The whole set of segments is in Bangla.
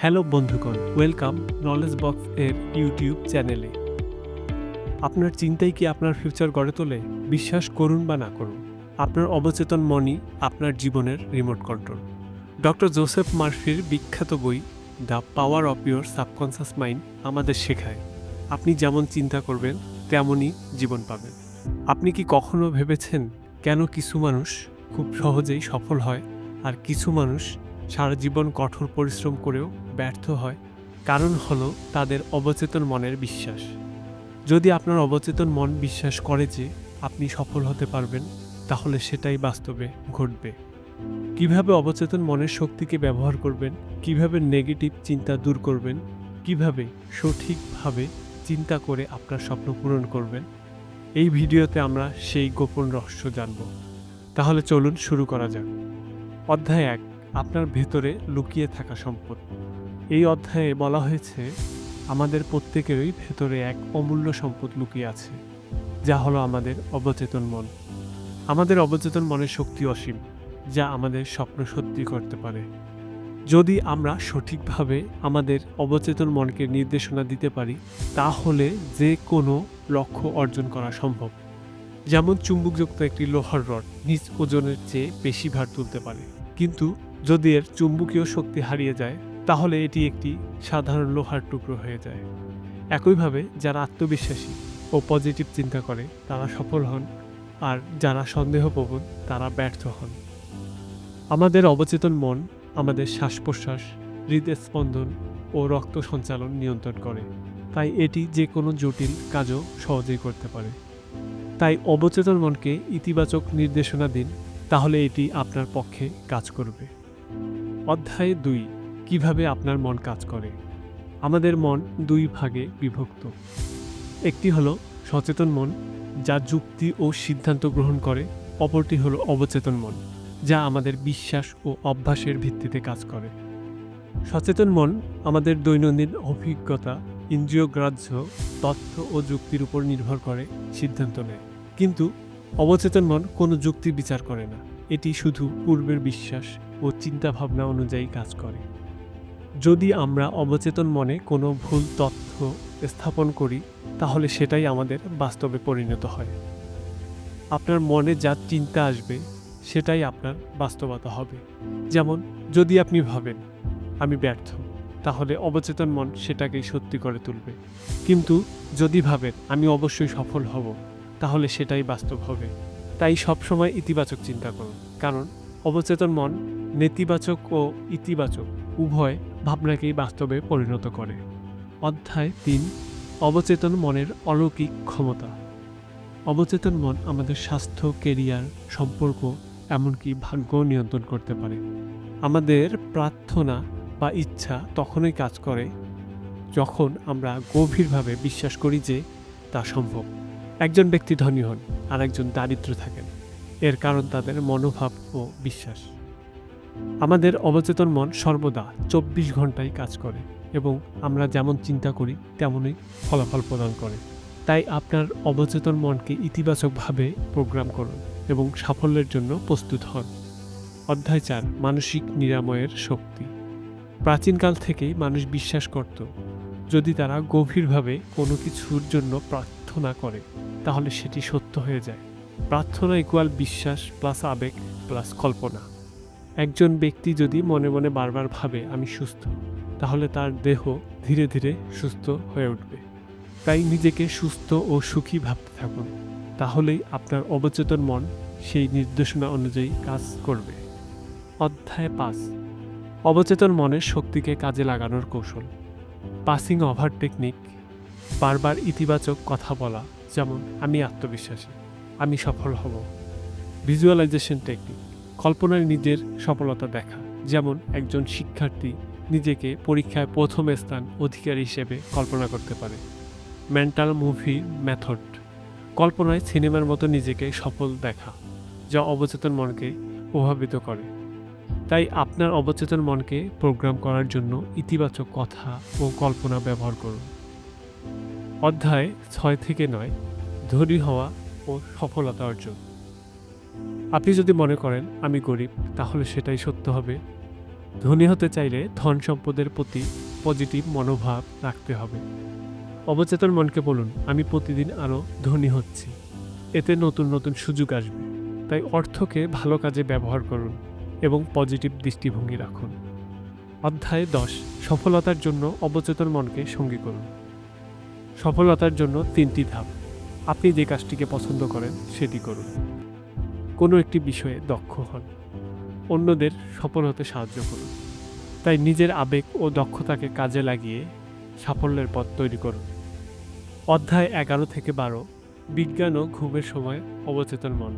হ্যালো বন্ধুগণ, ওয়েলকাম নলেজ বক্স এর ইউটিউব চ্যানেলে। আপনার চিন্তাই কি আপনার ফিউচার গড়ে তোলে? বিশ্বাস করুন বা না করুন, আপনার অবচেতন মনই আপনার জীবনের রিমোট কন্ট্রোল ডক্টর জোসেফ মার্ফির বিখ্যাত বই the power of your subconscious mind আমাদের শেখায়, আপনি যেমন চিন্তা করবেন, তেমনই জীবন পাবেন। আপনি কি কখনো ভেবেছেন, কেন কিছু মানুষ খুব সহজেই সফল হয় আর কিছু মানুষ সারা জীবন কঠোর পরিশ্রম করেও ব্যর্থ হয়, কারণ হলো তাদের অবচেতন মনের বিশ্বাস। যদি আপনার অবচেতন মন বিশ্বাস করে যে আপনি সফল হতে পারবেন, তাহলে সেটাই বাস্তবে ঘটবে। কীভাবে অবচেতন মনের শক্তিকে ব্যবহার করবেন, কীভাবে নেগেটিভ চিন্তা দূর করবেন, কীভাবে সঠিকভাবে চিন্তা করে আপনার স্বপ্ন পূরণ করবেন, এই ভিডিওতে আমরা সেই গোপন রহস্য জানব। তাহলে চলুন শুরু করা যাক। অধ্যায় এক। আপনার ভেতরে লুকিয়ে থাকা সম্পদ। এই অধ্যায়ে বলা হয়েছে, আমাদের প্রত্যেকেরই ভেতরে এক অমূল্য সম্পদ লুকিয়ে আছে, যা হলো আমাদের অবচেতন মন। আমাদের অবচেতন মনের শক্তি অসীম, যা আমাদের স্বপ্ন সত্যি করতে পারে। যদি আমরা সঠিকভাবে আমাদের অবচেতন মনকে নির্দেশনা দিতে পারি, তাহলে যে কোনো লক্ষ্য অর্জন করা সম্ভব। যেমন চুম্বকযুক্ত একটি লোহার রড নিজ ওজনের চেয়ে বেশি ভার তুলতে পারে। কিন্তু যদি এর চুম্বকীয় শক্তি হারিয়ে যায়, তাহলে এটি একটি সাধারণ লোহার টুকরো হয়ে যায়। একইভাবে যারা আত্মবিশ্বাসী ও পজিটিভ চিন্তা করে, তারা সফল হন, আর যারা সন্দেহপ্রবণ, তারা ব্যর্থ হন। আমাদের অবচেতন মন আমাদের শ্বাস প্রশ্বাস হৃদস্পন্দন ও রক্ত সঞ্চালন নিয়ন্ত্রণ করে। তাই এটি যে কোনো জটিল কাজও সহজেই করতে পারে। তাই অবচেতন মনকে ইতিবাচক নির্দেশনা দিন, তাহলে এটি আপনার পক্ষে কাজ করবে। অধ্যায় দুই, কীভাবে আপনার মন কাজ করে। আমাদের মন দুই ভাগে বিভক্ত। একটি হলো সচেতন মন, যা যুক্তি ও সিদ্ধান্ত গ্রহণ করে। অপরটি হলো অবচেতন মন, যা আমাদের বিশ্বাস ও অভ্যাসের ভিত্তিতে কাজ করে। সচেতন মন আমাদের দৈনন্দিন অভিজ্ঞতা ইন্দ্রিয়গ্রাহ্য তথ্য ও যুক্তির উপর নির্ভর করে, সিদ্ধান্ত নেয়। কিন্তু অবচেতন মন কোনো যুক্তি বিচার করে না। এটি শুধু পূর্বের বিশ্বাস ও চিন্তাভাবনা অনুযায়ী কাজ করে। যদি আমরা অবচেতন মনে কোনো ভুল তথ্য স্থাপন করি, তাহলে সেটাই আমাদের বাস্তবে পরিণত হয়। আপনার মনে যা চিন্তা আসবে, সেটাই আপনার বাস্তবতা হবে। যেমন, যদি আপনি ভাবেন, আমি ব্যর্থ তাহলে অবচেতন মন সেটাকেই সত্যি করে তুলবে। কিন্তু যদি ভাবেন, আমি অবশ্যই সফল হব তাহলে সেটাই বাস্তব হবে। তাই সবসময় ইতিবাচক চিন্তা করুন। কারণ অবচেতন মন নেতিবাচক ও ইতিবাচক উভয় ভাবনাকেই বাস্তবে পরিণত করে। অধ্যায় তিন, অবচেতন মনের অলৌকিক ক্ষমতা। অবচেতন মন আমাদের স্বাস্থ্য, কেরিয়ার, সম্পর্ক, এমনকি ভাগ্য নিয়ন্ত্রণ করতে পারে। আমাদের প্রার্থনা বা ইচ্ছা তখনই কাজ করে যখন আমরা গভীরভাবে বিশ্বাস করি যে তা সম্ভব। একজন ব্যক্তি ধনী হন আর একজন দারিদ্র থাকেন। এর কারণ তাদের মনোভাব ও বিশ্বাস। আমাদের অবচেতন মন সর্বদা চব্বিশ ঘন্টায় কাজ করে এবং আমরা যেমন চিন্তা করি, তেমনই ফলাফল প্রদান করে। তাই আপনার অবচেতন মনকে ইতিবাচকভাবে প্রোগ্রাম করুন এবং সাফল্যের জন্য প্রস্তুত হন। অধ্যায় চার, মানসিক নিরাময়ের শক্তি। প্রাচীনকাল থেকেই মানুষ বিশ্বাস করত, যদি তারা গভীরভাবে কোনো কিছুর জন্য প্রার্থনা করে, তাহলে সেটি সত্য হয়ে যায়। প্রার্থনা ইকুয়াল বিশ্বাস প্লাস আবেগ প্লাস কল্পনা। একজন ব্যক্তি যদি মনে মনে বারবার ভাবে, আমি সুস্থ, তাহলে তার দেহ ধীরে ধীরে সুস্থ হয়ে উঠবে। তাই নিজেকে সুস্থ ও সুখী ভাবতে থাকুন। তাহলেই আপনার অবচেতন মন সেই নির্দেশনা অনুযায়ী কাজ করবে। অধ্যায় পাঁচ। অবচেতন মনের শক্তিকে কাজে লাগানোর কৌশল। পাসিং ওভার টেকনিক বারবার ইতিবাচক কথা বলা, যেমন, আমি আত্মবিশ্বাসী। আমি সফল হব। ভিজুয়ালাইজেশন টেকনিক কল্পনায় নিজের সফলতা দেখা। যেমন একজন শিক্ষার্থী নিজেকে পরীক্ষায় প্রথম স্থান অধিকারী হিসেবে কল্পনা করতে পারে। মেন্টাল মুভি মেথড কল্পনায় সিনেমার মতো নিজেকে সফল দেখা, যা অবচেতন মনকে প্রভাবিত করে। তাই আপনার অবচেতন মনকে প্রোগ্রাম করার জন্য ইতিবাচক কথা ও কল্পনা ব্যবহার করুন। অধ্যায় ছয় থেকে নয়, ধনী হওয়া ও সফলতা অর্জন আপনি যদি মনে করেন, আমি গরিব, তাহলে সেটাই সত্য হবে। ধনী হতে চাইলে ধন সম্পদের প্রতি পজিটিভ মনোভাব রাখতে হবে। অবচেতন মনকে বলুন, আমি প্রতিদিন আরও ধনী হচ্ছি। এতে নতুন নতুন সুযোগ আসবে। তাই অর্থকে ভালো কাজে ব্যবহার করুন এবং পজিটিভ দৃষ্টিভঙ্গি রাখুন। অধ্যায় দশ, সফলতার জন্য অবচেতন মনকে সঙ্গী করুন। সফলতার জন্য তিনটি ধাপ। আপনি যে কাজটিকে পছন্দ করেন, সেটি করুন। কোনো একটি বিষয়ে দক্ষ হন। অন্যদের সফল হতে সাহায্য করুন। তাই নিজের আবেগ ও দক্ষতাকে কাজে লাগিয়ে সাফল্যের পথ তৈরি করুন। অধ্যায় এগারো থেকে বারো, বিজ্ঞান ও ঘুমের সময়, অবচেতন মন।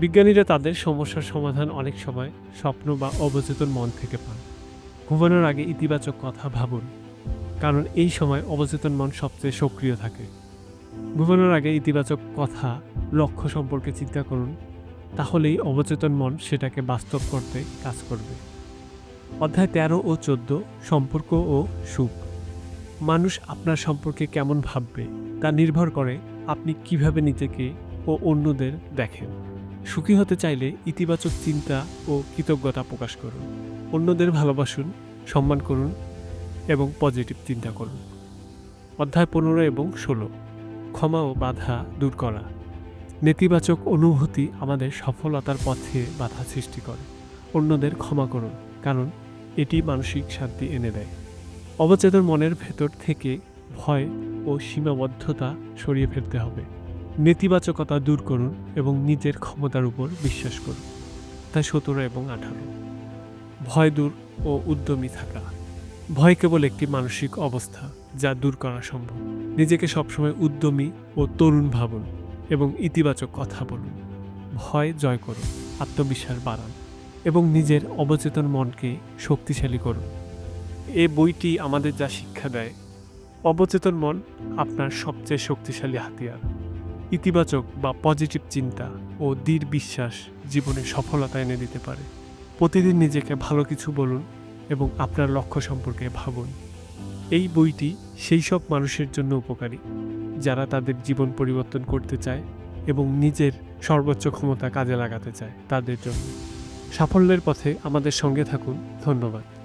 বিজ্ঞানীরা তাদের সমস্যার সমাধান অনেক সময় স্বপ্ন বা অবচেতন মন থেকে পান। ঘুমানোর আগে ইতিবাচক কথা ভাবুন। কারণ এই সময় অবচেতন মন সবচেয়ে সক্রিয় থাকে। ঘুমানোর আগে ইতিবাচক কথা, লক্ষ্য সম্পর্কে চিন্তা করুন, তাহলেই অবচেতন মন সেটাকে বাস্তব করতে কাজ করবে। অধ্যায় তেরো ও চোদ্দ, সম্পর্ক ও সুখ। মানুষ আপনার সম্পর্কে কেমন ভাববে, তা নির্ভর করে আপনি কীভাবে নিজেকে ও অন্যদের দেখেন। সুখী হতে চাইলে ইতিবাচক চিন্তা ও কৃতজ্ঞতা প্রকাশ করুন, অন্যদের ভালোবাসুন, সম্মান করুন এবং পজিটিভ চিন্তা করুন। অধ্যায় পনেরো এবং ষোলো। ক্ষমা ও বাধা দূর করা। নেতিবাচক অনুভূতি আমাদের সফলতার পথে বাধা সৃষ্টি করে। অন্যদের ক্ষমা করুন, কারণ এটি মানসিক শান্তি এনে দেয়। অবচেতন মনের ভেতর থেকে ভয় ও সীমাবদ্ধতা সরিয়ে ফেলতে হবে। নেতিবাচকতা দূর করুন এবং নিজের ক্ষমতার উপর বিশ্বাস করুন। তাই সতেরো এবং আঠারো। ভয় দূর ও উদ্যমী থাকা। ভয় কেবল একটি মানসিক অবস্থা। যা দূর করা সম্ভব। নিজেকে সবসময় উদ্যমী ও তরুণ ভাবুন এবং ইতিবাচক কথা বলুন। ভয় জয় করুন, আত্মবিশ্বাস বাড়ান এবং নিজের অবচেতন মনকে শক্তিশালী করুন। এ বইটি আমাদের যা শিক্ষা দেয়, অবচেতন মন আপনার সবচেয়ে শক্তিশালী হাতিয়ার। ইতিবাচক বা পজিটিভ চিন্তা ও দৃঢ় বিশ্বাস জীবনে সফলতা এনে দিতে পারে। প্রতিদিন নিজেকে ভালো কিছু বলুন এবং আপনার লক্ষ্য সম্পর্কে ভাবুন। এই বইটি সেই সব মানুষের জন্য উপকারী, যারা তাদের জীবন পরিবর্তন করতে চায় এবং নিজের সর্বোচ্চ ক্ষমতা কাজে লাগাতে চায় তাদের জন্য। সাফল্যের পথে আমাদের সঙ্গে থাকুন। ধন্যবাদ।